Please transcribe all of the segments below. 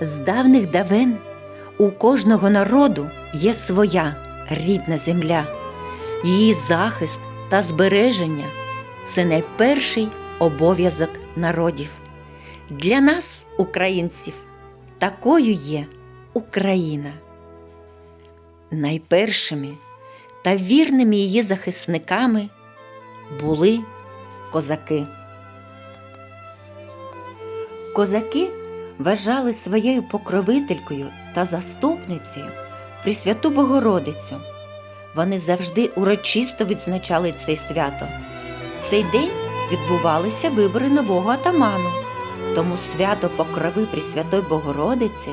З давних давен у кожного народу є своя рідна земля. Її захист та збереження це найперший обов'язок народів. Для нас, українців, такою є Україна. Найпершими та вірними її захисниками були козаки. Козаки вважали своєю покровителькою та заступницею Пресвяту Богородицю. Вони завжди урочисто відзначали це свято. В цей день відбувалися вибори нового атаману, тому свято покрови Пресвятої Богородиці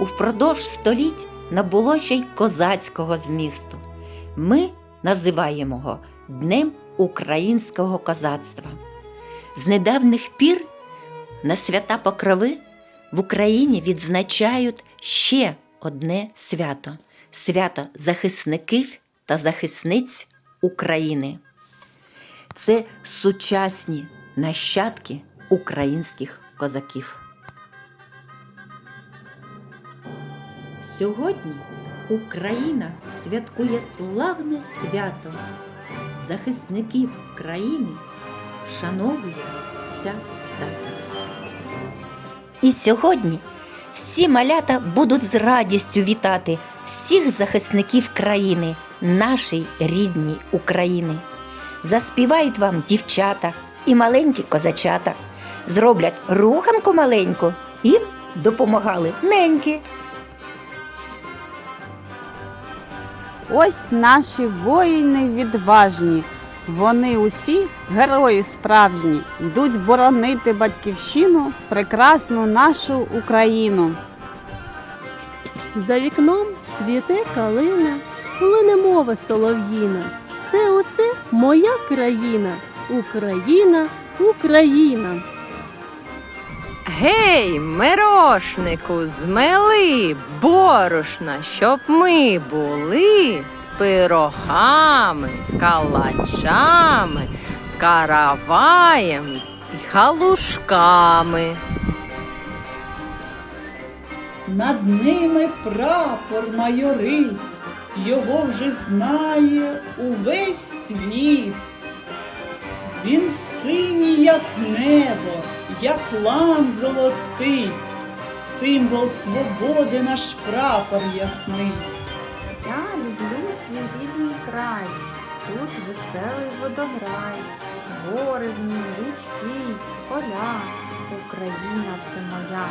упродовж століть набуло ще й козацького змісту. Ми називаємо його Днем українського козацтва. З недавніх пір на свята Покрови в Україні відзначають ще одне свято свято захисників та захисниць України. Це сучасні нащадки українських козаків. Сьогодні Україна святкує славне свято. Захисників країни вшановує ця дата. І сьогодні всі малята будуть з радістю вітати всіх захисників країни, нашої рідній України. Заспівають вам дівчата і маленькі козачата, зроблять руханку маленьку, їм допомагали неньки. Ось наші воїни відважні. Вони усі герої справжні, йдуть боронити батьківщину, прекрасну нашу Україну. За вікном цвіте калина, лине мова солов'їна. Це усе моя країна, Україна, Україна. Гей, мирошнику, змели борошна, щоб ми були з пирогами, калачами, з караваєм і халушками. Над ними прапор майорить, його вже знає увесь світ. Він синій, як небо, як лан золотий, символ свободи наш прапор ясний. Я люблю свій рідний край, тут веселий водограй, гори в ній, річки, поля, Україна це моя.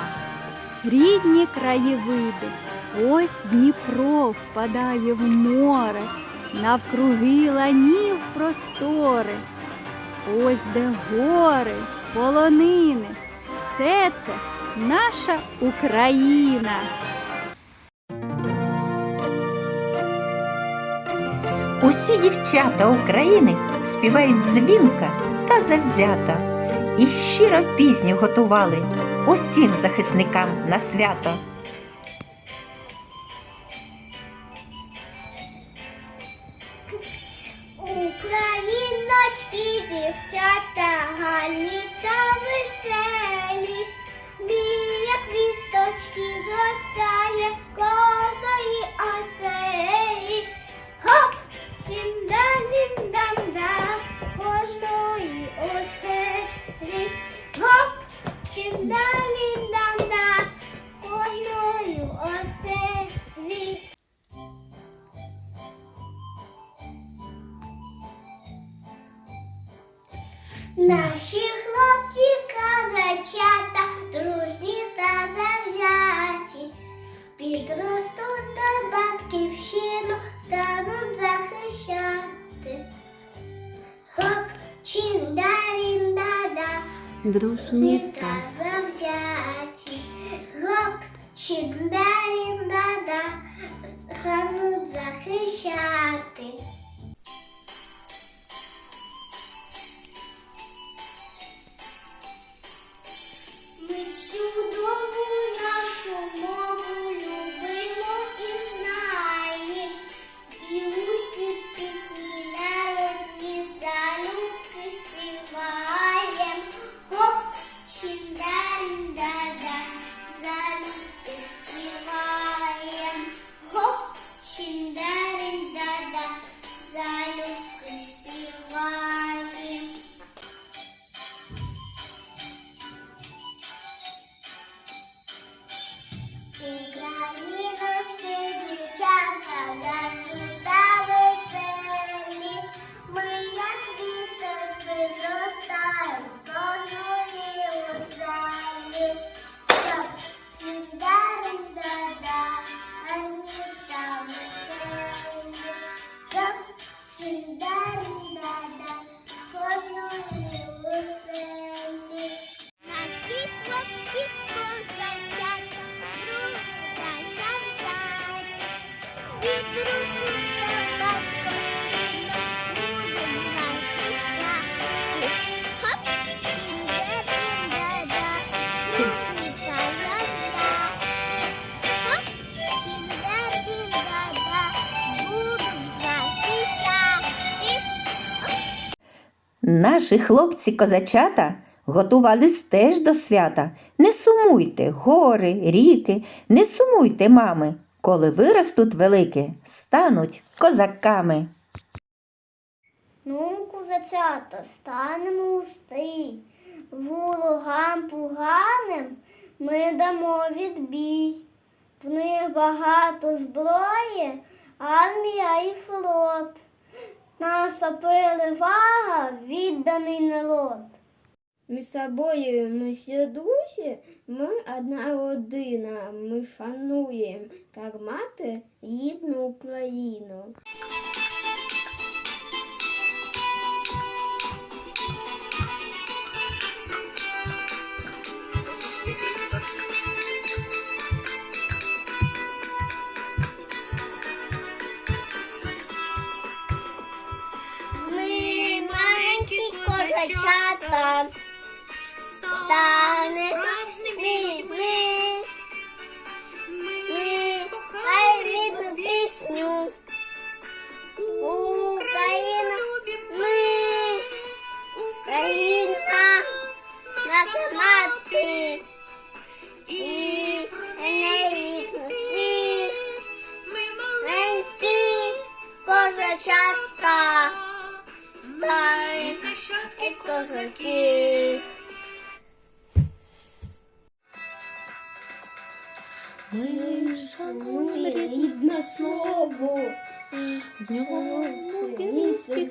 Рідні краєвиди, ось Дніпро впадає в море, навкруги ланів простори, ось де гори, полонини, все це наша Україна. Усі дівчата України співають дзвінка та завзято і щиро пісню готували усім захисникам на свято. Дружні та Наші хлопці-козачата готувались теж до свята. Не сумуйте, гори, ріки, не сумуйте, мами, коли виростуть великі, стануть козаками. Ну, козачата, станемо усти, ворогам поганим ми дамо відбій. В них багато зброї, армія і флот. Наша вага, відданий народ. Ми собою, ми всі друзі, ми одна родина, ми шануємо як мати рідну Україну. Козачата, станемо ми, ми, ми, хай рідну пісню. Україна,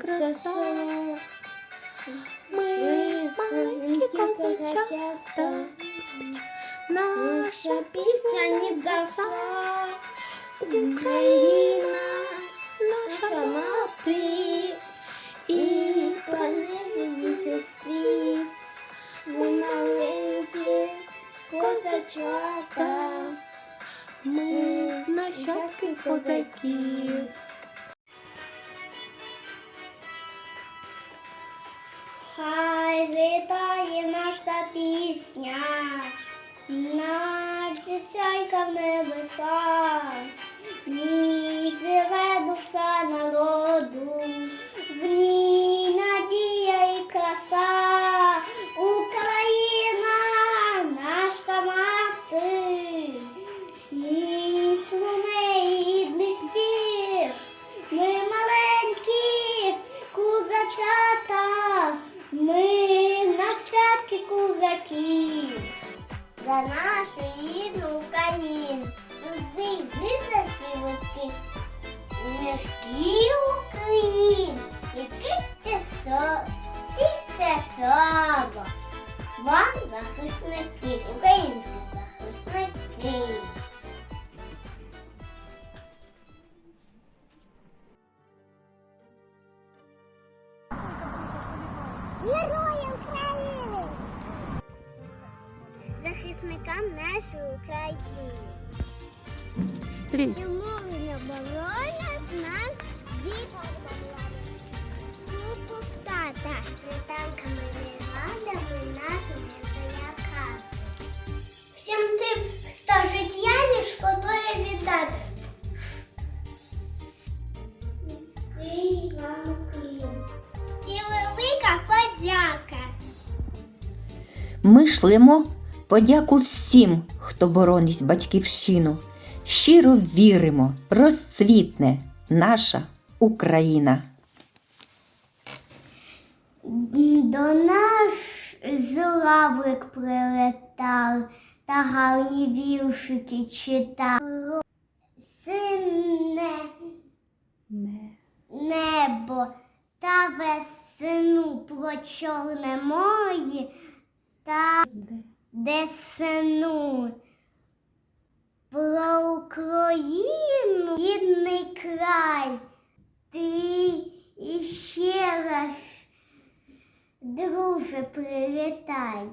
краса. Ми маленькі козачата, наша пісня не згаса. Україна, наша мати, і панелі спів. Ми маленькі козачата, ми нащадки козаків. Хай літає наша пісня, наче чайка в небеса, Україн, який це со, це слава. Вам захисники, українські захисники. Герої України! Захисникам нашої України. Трій. Чому не боронять нас від супостата? Танками вирадами нашими воякам. Всім тим, хто життя не шкодує віддати. І велика подяка. Ми шлемо подяку всім, хто боронить батьківщину. Щиро віримо, розцвітне наша Україна. До нас зуравлик прилетав та гарні віршики читав. Сине небо та весну про чорне море та десну. Про Україну, рідний край, ти іще раз Друже, прилетай.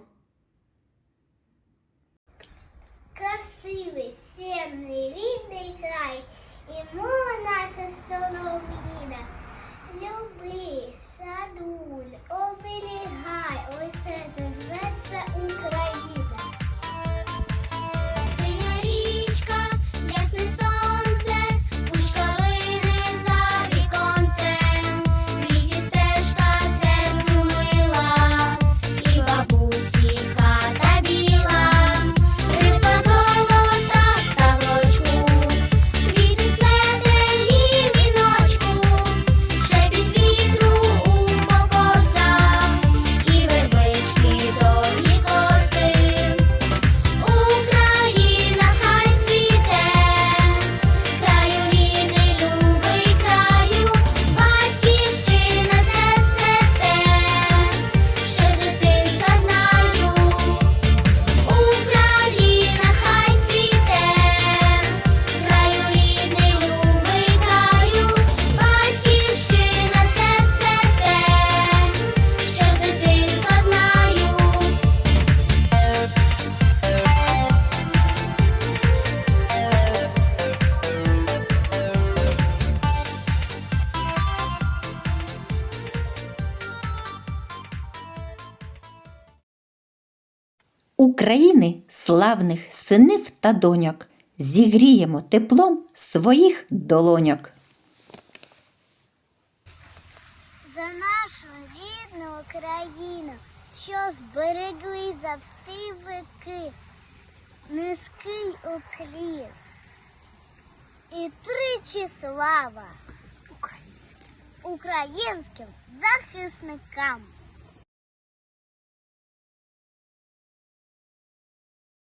Красивий, сильний, рідний край, і мова наша солов'їна. Люби, садуль, оберігай, ось це зветься Україна. Славних синів та доньок, зігріємо теплом своїх долоньок. За нашу рідну Україну, що зберегли за всі вики, низький уклін і тричі слава українським захисникам.